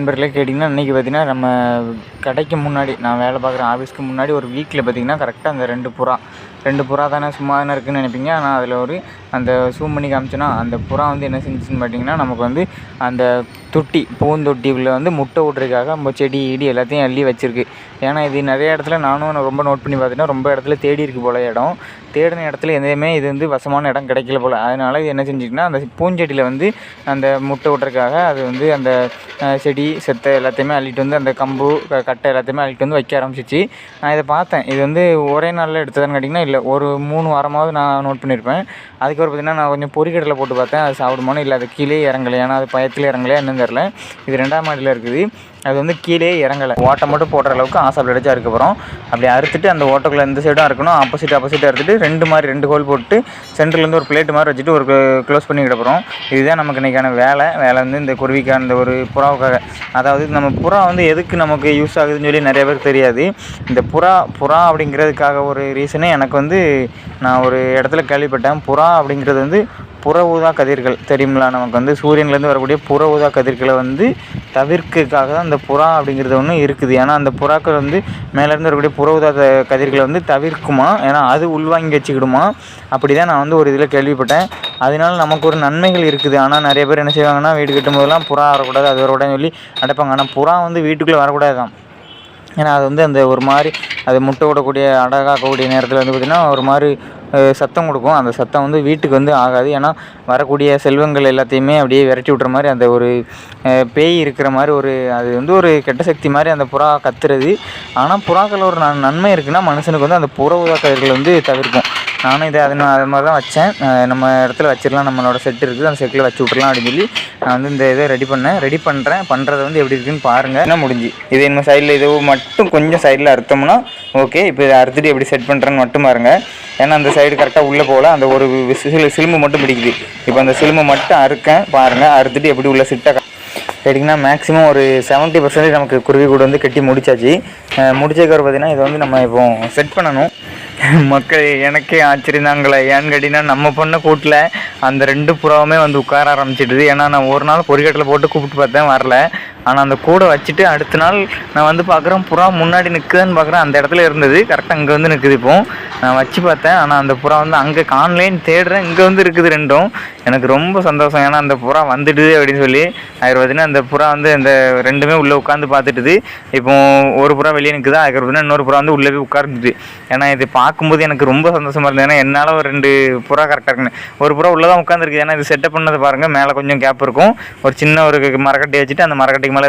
நண்பர்களே கேட்டிங்கன்னா இன்றைக்கி பார்த்தீங்கன்னா நம்ம கடைக்கு முன்னாடி நான் வேலை பார்க்குற ஆஃபீஸ்க்கு முன்னாடி ஒரு வீக்கில் பார்த்தீங்கன்னா கரெக்டாக அந்த ரெண்டு புறா ரெண்டு புறா தானே சும்மா தானே இருக்குதுன்னு நினைப்பீங்க. ஆனால் அதில் ஒரு அந்த ஜூம் பண்ணி காமிச்சோன்னா அந்த புறா வந்து என்ன செஞ்சுச்சுன்னு பார்த்தீங்கன்னா நமக்கு வந்து அந்த தொட்டி பூந்தொட்டியில் வந்து முட்டை விட்றதுக்காக நம்ம செடி இடி எல்லாத்தையும் அள்ளி வச்சிருக்கு. ஏன்னா இது நிறைய இடத்துல நானும் ரொம்ப நோட் பண்ணி பார்த்தீங்கன்னா ரொம்ப இடத்துல தேடி இருக்கு போல இடம். தேடின இடத்துல எதையுமே இது வந்து வசமான இடம் கிடைக்கல போல். அதனால இது என்ன செஞ்சுட்டுனா அந்த பூஞ்செடியில் வந்து அந்த முட்டை விட்றதுக்காக அது வந்து அந்த செடி செத்தை எல்லாத்தையுமே அள்ளிட்டு வந்து அந்த கம்பு க- கட்டை எல்லாத்தையுமே அள்ளிட்டு வந்து வைக்க ஆரம்பிச்சிச்சு. நான் இதை பார்த்தேன். இது வந்து ஒரே நாளில் எடுத்ததான்னு கேட்டிங்கன்னா இல்லை ஒரு மூணு வாரமாவது நான் நோட் பண்ணியிருப்பேன். அதுக்கப்புறம் பார்த்தீங்கன்னா நான் கொஞ்சம் பொறிக்கடலை போட்டு பார்த்தேன். அது சாப்பிடுமானு இல்லை அது கீழே இறங்கலையானா ஏன்னா அது பயத்தில் இறங்கலையா என்னன்னு தெரில இது ரெண்டாம் மாடியில் இருக்குது. அது வந்து கீழே இறங்கலை. ஓட்டை மட்டும் போடுற அளவுக்கு ஆசாப்பில் அடிச்சா அதுக்கப்புறம் அப்படி அறுத்துட்டு அந்த ஓட்டைக்குள்ளே இந்த சைடும் இருக்கணும். ஆப்போசிட் ஆப்போசிட் அறுத்துட்டு ரெண்டு மாதிரி ரெண்டு ஹோல் போட்டு சென்டர்லேருந்து ஒரு பிளேட் மாதிரி வச்சுட்டு ஒரு க்ளோஸ் பண்ணி இதுதான் நமக்கு இன்றைக்கான வேலை. வேலை வந்து இந்த குருவிக்கான இந்த ஒரு புறாவுக்காக. அதாவது நம்ம புறா வந்து எதுக்கு நமக்கு யூஸ் ஆகுதுன்னு சொல்லி நிறைய பேருக்கு தெரியாது. இந்த புறா புறா அப்படிங்கிறதுக்காக ஒரு ரீசனே எனக்கு வந்து நான் ஒரு இடத்துல கேள்விப்பட்டேன். புறா அப்படிங்கிறது வந்து புற ஊதா கதிர்கள். தெரியுங்களா நமக்கு வந்து சூரியன்லேருந்து வரக்கூடிய புற ஊதா கதிர்களை வந்து தவிர்க்கிறதுக்காக தான் அந்த புறா அப்படிங்கிறது ஒன்று இருக்குது. ஏன்னா அந்த புறாக்கள் வந்து மேலேருந்து வரக்கூடிய புற ஊதா கதிர்களை வந்து தவிர்க்குமா? ஏன்னா அது உள்வாங்கி வச்சுக்கிடுமா? அப்படி தான் நான் வந்து ஒரு இதில் கேள்விப்பட்டேன். அதனால நமக்கு ஒரு நன்மைகள் இருக்குது. ஆனால் நிறைய பேர் என்ன செய்வாங்கன்னா வீடு கட்டும் போதெல்லாம் புறா வரக்கூடாது அது வரக்கூடாதுன்னு சொல்லி அடைப்பாங்க. ஆனால் புறா வந்து வீட்டுக்குள்ளே வரக்கூடாது தான். ஏன்னா அது வந்து அந்த ஒரு மாதிரி அது முட்டை விடக்கூடிய அடகாக்கக்கூடிய நேரத்தில் வந்து பார்த்திங்கன்னா ஒரு மாதிரி சத்தம் கொடுக்கும். அந்த சத்தம் வந்து வீட்டுக்கு வந்து ஆகாது. ஏன்னா வரக்கூடிய செல்வங்கள் எல்லாத்தையுமே அப்படியே விரட்டி விட்ற மாதிரி அந்த ஒரு பேய் இருக்கிற மாதிரி ஒரு அது வந்து ஒரு கெட்ட சக்தி மாதிரி அந்த புறா கத்துறது. ஆனால் புறாக்கள் ஒரு நன் நன்மை இருக்குன்னா மனுஷனுக்கு வந்து அந்த புற ஊதா வந்து தவிர்க்கும். நானும் இதை அது அது மாதிரி தான் வச்சேன். நம்ம இடத்துல வச்சிடலாம். நம்மளோட செட் இருக்குது. அந்த செட்டில் வச்சு விட்றலாம் அப்படின்னு சொல்லி நான் வந்து இந்த இதை ரெடி பண்ணேன். ரெடி பண்ணுறேன் பண்ணுறது வந்து எப்படி இருக்குன்னு பாருங்கள் என்ன முடிஞ்சு? இது இன்னும் சைடில் இது மட்டும் கொஞ்சம் சைடில் அறுத்தோம்னா ஓகே இப்போ இதை அறுத்துட்டு எப்படி செட் பண்ணுறேன்னு மட்டும் பாருங்கள் ஏன்னா அந்த சைடு கரெக்டாக உள்ளே போகல. அந்த ஒரு சிலும்பு மட்டும் பிடிக்குது. இப்போ அந்த சிலும்பு மட்டும் அறுக்கேன். பாருங்கள் அறுத்துட்டு எப்படி உள்ள சிட்ட கேட்டிங்கன்னா மேக்ஸிமம் ஒரு செவன்ட்டி பர்சன்டேஜ் நமக்கு குருவி கூடு வந்து கட்டி முடிச்சாச்சு. முடிச்சதுக்கப்புறம் பார்த்திங்கன்னா இதை வந்து நம்ம இப்போ செட் பண்ணணும். மக்கள் எனக்கே ஆச்சரியந்தாங்களே. ஏன்னு கேட்டிங்கன்னா நம்ம பொண்ணை கூட்டில் அந்த ரெண்டு புறாவுமே வந்து உட்கார ஆரம்பிச்சிடுது. ஏன்னா நான் ஒரு நாள் பொறிக்கட்டில் போட்டு கூப்பிட்டு பார்த்தேன் வரல. ஆனால் அந்த கூடை வச்சுட்டு அடுத்த நாள் நான் வந்து பார்க்குறேன் புறா முன்னாடி நிற்குதுன்னு பார்க்குறேன். அந்த இடத்துல இருந்தது. கரெக்டாக இங்கே வந்து நிற்குது இப்போ. நான் வச்சு பார்த்தேன். ஆனால் அந்த புறா வந்து அங்கே காணலேன்னு தேடுறேன். இங்கே வந்து இருக்குது ரெண்டும். எனக்கு ரொம்ப சந்தோஷம். ஏன்னா அந்த புறா வந்துடுது அப்படின்னு சொல்லி. அவர் பார்த்தீங்கன்னா அந்த புறா வந்து அந்த ரெண்டுமே உள்ளே உட்காந்து பார்த்துட்டுது. இப்போ ஒரு புறா வெளியே நிற்குது அதுக்கு பார்த்தீங்கன்னா இன்னொரு புறா வந்து உள்ளே போய் உட்கார்ந்துது. ஏன்னா இது பார்க்கும்போது எனக்கு ரொம்ப சந்தோஷமாக இருந்தது. ஏன்னா என்னால் ஒரு ரெண்டு புறா கரெக்டாக இருக்குன்னு. ஒரு புறா உள்ளே தான் உட்காந்துருக்கு ஏன்னா இது செட்டப் பண்ணது பாருங்கள் மேலே கொஞ்சம் கேப் இருக்கும். ஒரு சின்ன ஒரு மரக்கட்டை வச்சுட்டு அந்த மரக்கட்டைக்கு மேலே